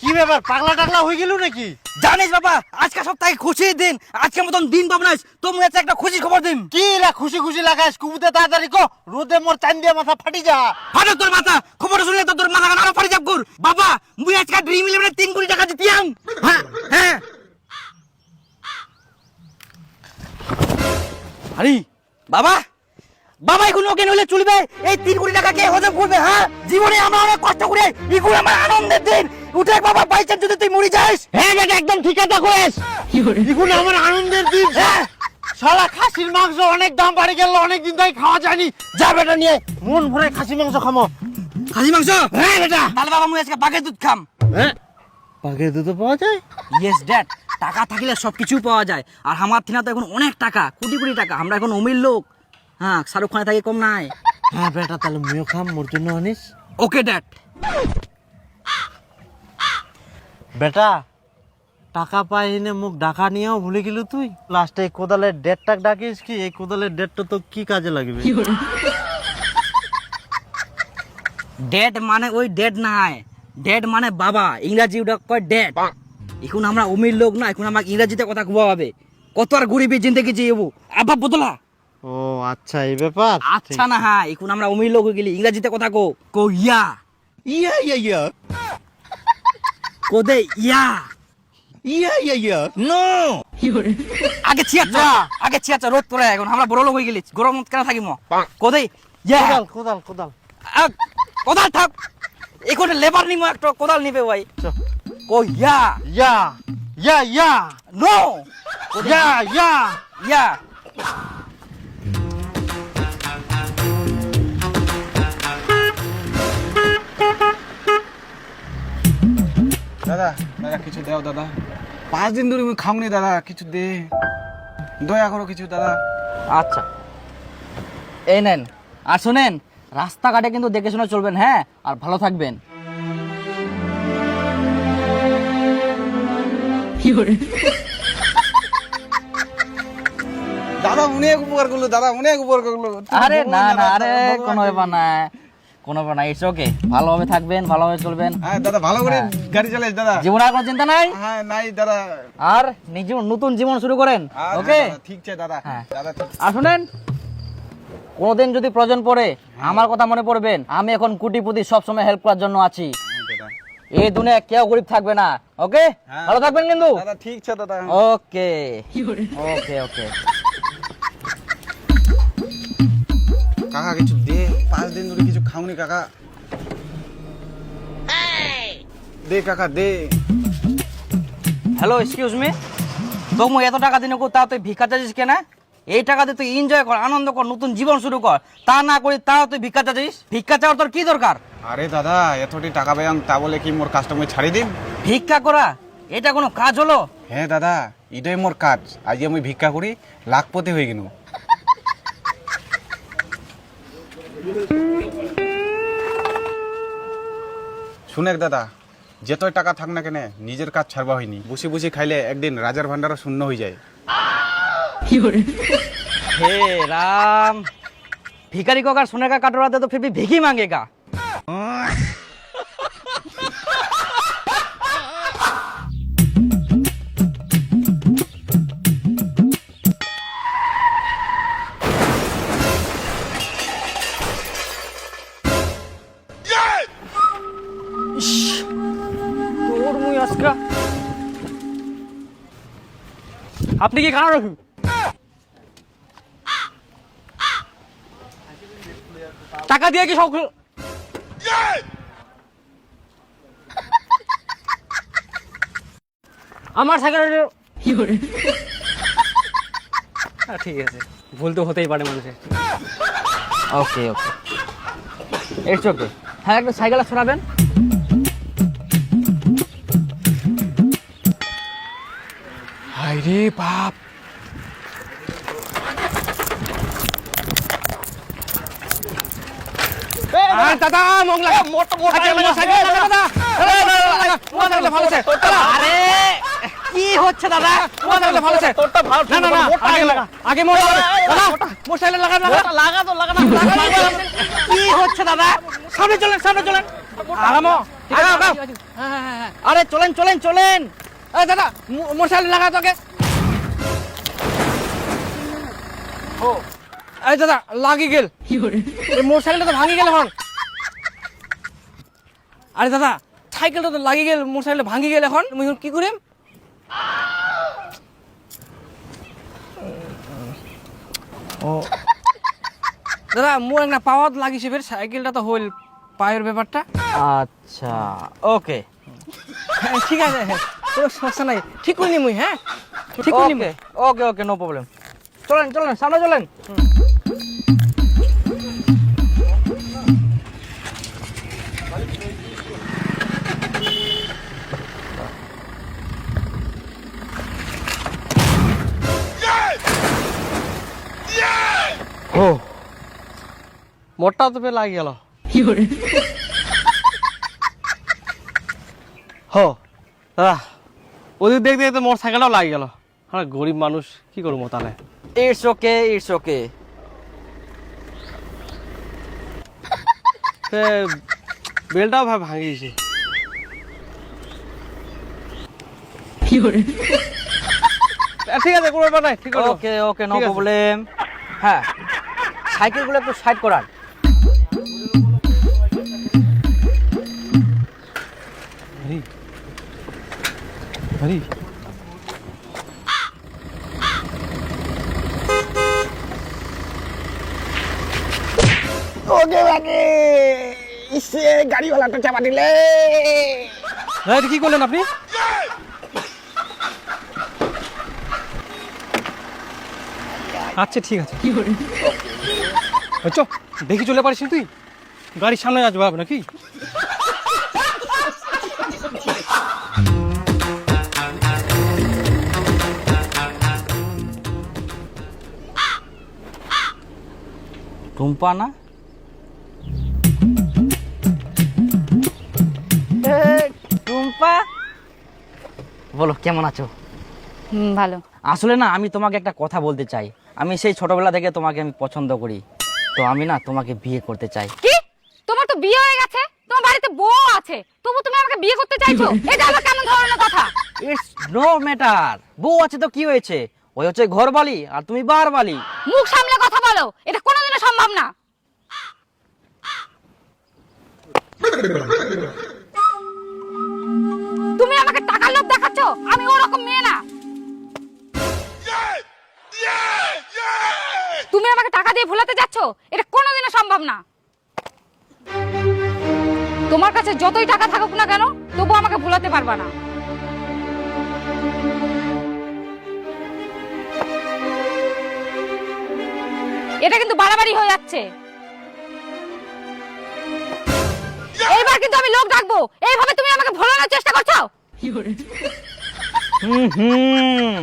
কি বাবা, আজকে দিন আজকের মতন দিন পাবনাইস তোমরা হচ্ছে একটা খুশি খবর দিন। কি রে, খুশি খুশি লাগাইস, কুবুতে তাড়াতাড়ি কো, রোদে মোর চান দিয়ে মাথা ফাটি যা। ফাটো তোর মাথা, খবর শুনলে তো তোর মাথা আরও ফাটি যাবগুর। বাবা, মুই আজকে ড্রিম ইলেভেনে তিন আরে বাবা! বাবা এগুলো কেন হলে চলবে? এই তিন কোটি টাকা কে হজম করবে হ্যাঁ? জীবনে আমরা অনেক কষ্ট করে এগুলো আমার আনন্দের দিন। উঠে বাবা বাইচান্স যদি তুই মরে যাস। হ্যাঁ বেটা একদম ঠিক আছে কইস। এখন আমার আনন্দের দিন। হ্যাঁ। শালা খাসির মাংস অনেক দাম বাড়ি গেল অনেক দিন ধরে খাওয়া যায়নি। যা বেটা নিয়ে মন ভরে খাসি মাংস খামো। খাসি মাংস? হ্যাঁ বেটা। তাহলে বাবা মুই আজকে বাঘের দুধ খাম। হ্যাঁ। পাখির দুধ পাওয়া যায়? ইয়েস ড্যাড টাকা থাকলে সব কিছু পাওয়া যায়। আর আমার থিনা তো এখন অনেক টাকা কোটি কোটি টাকা। আমরা এখন অমির লোক। হ্যাঁ শাহরুখ খানে থাকে কম নাই। হ্যাঁ বেটা তাহলে মুইও খাম মোর জন্য আনিস। Okay dad. বেটা টাকা পাই এনে মুখ ডাকা নিয়েও ভুলে গেল তুই? লাস্টে এই কোদালের ডেটটা ডাকিস কি? এই কোদালের ডেটটা তো কি কাজে লাগবে? ডেট মানে ওই ড্যাড নাই। ড্যাড মানে বাবা। ইংরাজি ওটা কয় ড্যাড এখন আমরা অমির লোক না এখন আমাকে ইংরাজিতে কথা কবা হবে কত আর গরিবের জিন্দগি জিয়েবো আব্বা বদলা। ও আচ্ছা এই ব্যাপার। আচ্ছা না হ্যাঁ এখন আমরা অমির লোক হয়ে গেলি ইংরাজিতে কথা কো কো ইয়া। ইয়া ইয়া ইয়া। কোদে ইয়া। ইয়া ইয়া ইয়া। নো। আগে ছিয়াচ্ছা আগে ছিয়াচ্ছা রোদ পড়ে এখন। আমরা বড় লোক হয়ে গেলি গরম কেন থাকিম? কোদে ইয়া। কোদাল কোদাল কোদাল। কোদাল থাক। এখন লেবার নিমো একটা কোদাল নিবে ভাই। চ। কো ইয়া ইয়া ইয়া ইয়া নো ইয়া ইয়া ইয়া দাদা দাদা কিছু দাও দাদা। পাঁচ দিন ধরে আমি খাওনি দাদা কিছু দে। দয়া করো কিছু দাদা। আচ্ছা। এই নেন আর শুনেন রাস্তাঘাটে কিন্তু দেখে শুনে চলবেন হ্যাঁ? আর ভালো থাকবেন। দাদা অনেক উপকার করল দাদা অনেক উপকার করল। আরে না না আরে কোনো ব্যাপার না কোনো ব্যাপার না ইটস ওকে ভালোভাবে থাকবেন ভালোভাবে চলবেন। হ্যাঁ দাদা ভালো করে গাড়ি চালাইস দাদা। জীবনে আর কোনো চিন্তা নাই? হ্যাঁ নাই দাদা। আর নিজ নতুন জীবন শুরু করেন হ্যাঁ, ওকে ঠিক আছে দাদা। হ্যাঁ। দাদা আর শুনেন কোনোদিন যদি প্রয়োজন পড়ে আমার কথা মনে পড়বেন আমি এখন কুটিপুতি সবসময় হেল্প করার জন্য আছি। দাদা। এই দুনিয়া কেউ গরিব থাকবে না ওকে? হ্যাঁ। ভালো থাকবেন কিন্তু? দাদা ঠিক আছে দাদা। ওকে। ওকে ওকে। কাকা কিছু দে। পাঁচ দিন ধরে কিছু খাওনি কাকা। দে কাকা দে। হ্যালো এক্সকিউজ মি তো মুই এত টাকা দিনে তা তুই ভিক্ষা চাইছিস কেন? এই টাকা দিয়ে তুই এনজয় কর আনন্দ কর নতুন জীবন শুরু কর। তা না করি তাও তুই ভিক্ষা চাইছিস ভিক্ষা চাওয়ার তোর কি দরকার? আরে দাদা এতটি টাকা পেয়াম তা বলে কি মোর কাস্টমার ছাড়ি দিম? ভিক্ষা করা এটা কোনো কাজ হলো? হ্যাঁ দাদা এটাই মোর কাজ। আজ আমি ভিক্ষা করি লাখপতি হয়ে গেল শুনেক দাদা যেতই টাকা থাক না কেন নিজের কাজ ছাড়বা হয়নি। বসে বসে খাইলে একদিন রাজার ভান্ডারও শূন্য হয়ে যায়। हे राम भिखारी को अगर सोने का कटोरा दे तो फिर भी भीख ही मांगेगा ইস, তোর মুই আজকা আপনি কি খানা টাকা দিয়ে কি সব আমার সাইকেল ঠিক আছে। ভুল তো হতেই পারে মানুষের। ওকে ওকে ইটস ওকে হ্যাঁ একটা সাইকেল শোনাবেন হাই রে বাপ। দাদা মংলা মোট মোট সাইকেল দাদা আরে কি হচ্ছে দাদা? তোমার তাহলে ভালো আছে। তোরটা ভালো না না না আগে লাগা। আগে দাদা মোটরসাইকেল লাগা লাগা। লাগা তো লাগা না। কি হচ্ছে দাদা? সামনে চলেন সামনে চলেন। আগামো আগাও আগাও হ্যাঁ হ্যাঁ হ্যাঁ। আরে চলেন চলেন চলেন। দাদা মোটরসাইকেল লাগা তোকে। ও দাদা লাগি গেল। মোটরসাইকেলটা তো ভাঙি গেল এখন। আরে দাদা সাইকেলটা তো লাগি গেল মোটরসাইকেলটা ভাঙি গেল এখন। মুই কি করিম ও। দাদা মোর একটা পাওয়াত লাগিছে ফের সাইকেলটা তো হইল পায়ের ব্যাপারটা। আচ্ছা ওকে। হ্যাঁ, ঠিক আছে হ্যাঁ, কোনো সমস্যা নাই। ঠিক করিনি মুই হ্যাঁ? ঠিক করিনি মুই। ওকে ওকে নো প্রবলেম চলেন চলেন সামনে চলেন। ও। মোটা তো লাগি গেল। হো দাদা ওদিক দেখতে দেখতে মোটর সাইকেলটাও লাগি গেল। হ্যাঁ গরিব মানুষ কি করব তাহলে? ইটস ওকে ইটস ওকে সে বেলটাও ভাই ভাঙিয়েছে ঠিক আছে কোনো ব্যাপার নাই ঠিক আছে। ওকে ওকে নো প্রবলেম হ্যাঁ। সাইকেলগুলো একটু সাইড করান। আরে ওকে ওকে ইসে গাড়িওয়ালাটা চাপা দিলে। এটা কি করলেন আপনি? আচ্ছা ঠিক আছে। চ দেখি চলে পারিস তুই। গাড়ির সামনে আসব হবে নাকি? টুম্পা না? টুম্পা? বলো কেমন আছো? হুম ভালো। আসলে না আমি তোমাকে একটা কথা বলতে চাই। আমি সেই ছোটবেলা থেকে তোমাকে আমি পছন্দ করি। তো আমি না তোমাকে বিয়ে করতে চাই। কি? তোমার তো বিয়ে হয়ে গেছে? তোমার বাড়িতে বউ আছে। তবু তুমি আমাকে বিয়ে করতে চাইছো? এটা আবার কেমন ধরনের কথা? ইটস নো ম্যাটার বউ আছে তো কি হয়েছে? ওই হচ্ছে ঘর বালি আর তুমি বার বালি মুখ সামলে কথা বলো। এটা কোনোদিনও সম্ভব না। তুমি আমাকে টাকার লোভ দেখাচ্ছ? আমি ওরকম মেয়ে না। দিয়ে ভুলাতে যাচ্ছ? এটা কোনোদিনও সম্ভব না। তোমার কাছে যতই টাকা থাকুক না কেন তবু আমাকে ভুলাতে পারবা না। এটা কিন্তু বাড়াবাড়ি হয়ে যাচ্ছে। এইবার কিন্তু আমি লোক ডাকবো। এইভাবে তুমি আমাকে ভোলানোর চেষ্টা করছ? হুম হুম।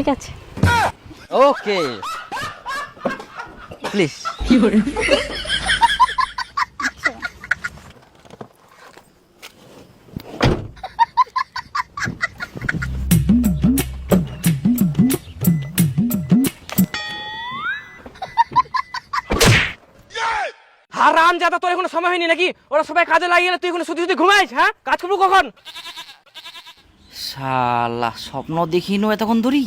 ঠিক আছে। ওকে প্লিজ হারাম যাতা তোর এখনও সময় হয়নি নাকি? ওরা সবাই কাজে লাগিয়ে তুই এখনও শুধু শুধু ঘুমাইস হ্যাঁ? কাজ করব কখন? শালা স্বপ্ন দেখিনো এতক্ষণ ধরি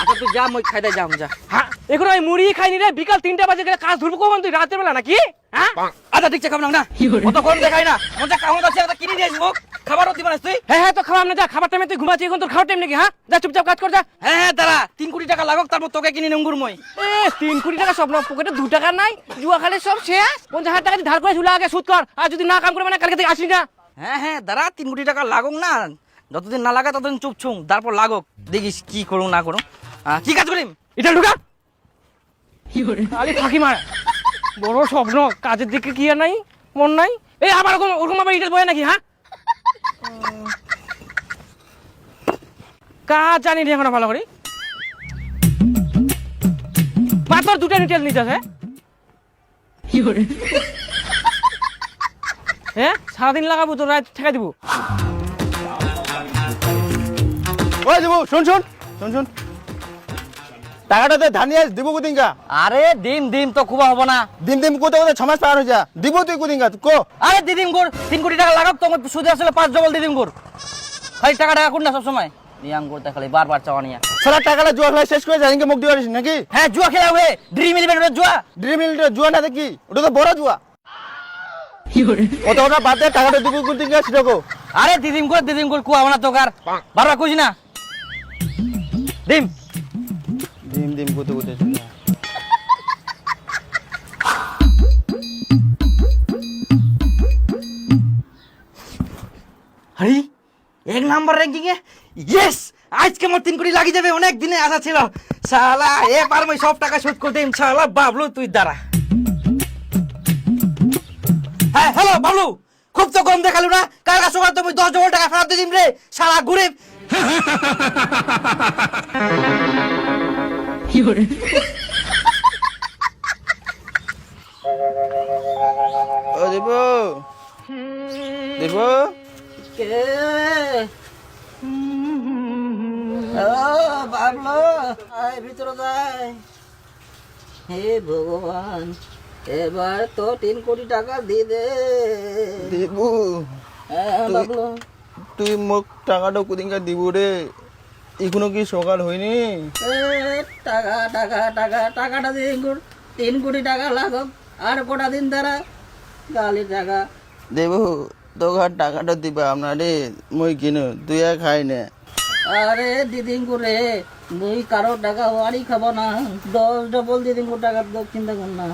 আচ্ছা তুই যা মই খাইতে যাম যা। হ্যাঁ এখনও আমি মুড়ি খাইনি রে বিকাল তিনটা বাজে গেলে কাজ ধরবো কখন তুই রাতের বেলা নাকি? হ্যাঁ আচ্ছা ঠিক আছে না। অত গরম দেখাই না। মজা কামড় আছে একটা কিনে দিয়ে আসব। খাবারও দিবা না তুই? হ্যাঁ হ্যাঁ তো খাওয়া না যা। খাবার টাইমে তুই ঘুমাচ্ছিস এখন তোর খাওয়ার টাইম নাকি হ্যাঁ? যা চুপচাপ কাজ কর যা। হ্যাঁ হ্যাঁ দাঁড়া। তিন কোটি টাকা লাগুক তারপর তোকে কিনে নেঙ্গুর মই। এ তিন কোটি টাকা পকেটে দু টাকা নাই জুয়া খালে সব শেষ। পঞ্চাশ হাজার টাকা ধার করে ঝুলে আগে সুদ কর। আর যদি না কাম করে মানে কালকে থেকে আসি না। হ্যাঁ হ্যাঁ দাঁড়া তিন কোটি টাকা লাগুক না। যতদিন না লাগা ততদিন চুপ ছুং তারপর লাগুক। দেখিস কি করুন না করুন কি কাজ করিম? এটা ঢুকা। আরে ফাঁকি মার। বড় স্বপ্ন কাজের দিকে কি আর নাই? মন নাই? এই আবার ওরকম ওরকম আবার ইটের বয় নাকি হ্যাঁ? কাজ জানি রে এখন ভালো করে। বাদ তোর দুটা নিটেল নিতে আছে। হ্যাঁ? সারাদিন লাগাবো তোর রাত ঠেকা দিব। ওই দেবো শোন শোন শোন শোন। টাকাটা তো দিব কুদিনকা আরে দিন দিন তো খুব হব না। দিন দিন কোথাও কোথাও ছমাস পার হয়ে যা। দিব তুই কুদিনকা কো। আরে দিদিম গোর তিন কোটি টাকা লাগাব তোমার সুদে আসলে পাঁচ ডবল দিদিম গোর খালি টাকা টাকা কোন না সবসময়। রিয়াং করতে খালি বারবার চাওয়া নিয়ে সারা টাকাটা জুয়া খেলা শেষ করে যাই মুখ দিবারিস নাকি? হ্যাঁ জুয়া খেলা হবে ড্রিম ইলেভেন জুয়া। ড্রিম ইলেভেন জুয়া না দেখি ওটা তো বড় জুয়া। ওটা ওটা বাদ দে টাকাটা দিব কুদিনকা সেটা কো। আরে দিদিম গোর দিদিম গোর কুয়া না তোকার বারবার কুছি না। ডিম। ডিম ডিম কোথাও কোথাও আরে এক নাম্বার র্যাঙ্কিং এ ইয়েস আজকে আমার তিন কোটি লাগি যাবে অনেক দিনে আশা ছিল। শালা এবার আমি সব টাকা শোধ করতে শালা বাবলু তুই দাঁড়া। হ্যাঁ হ্যালো বাবলু। খুব তো কম দেখালু না। কাল কাছে তুমি দশ ডবল টাকা ফেরত দিয়ে দিম রে। শালা ঘুরে ও দেব দেব কে ও বাবলু আয় ভিতরে যাই হে ভগবান এবার তো তিন কোটি টাকা দিয়ে দে দেব হ্যাঁ বাবলু তুই মোক টাকাটা কুদিনকা দিব রে? এখনও কি সকাল হয়নি? টাকা টাকা টাকা টাকাটা দিয়ে গুড় তিন কোটি টাকা লাগাম আর কটা দিন তারা গালি টাকা। দেব তোকার টাকাটা দিবা আপনারে মই কিনো তুই আর খাই না। আরে দিদিন করে মুই কারও টাকা ওয়ারি খাব না। দশ ডবল দিদিন টাকা চিন্তা কর না।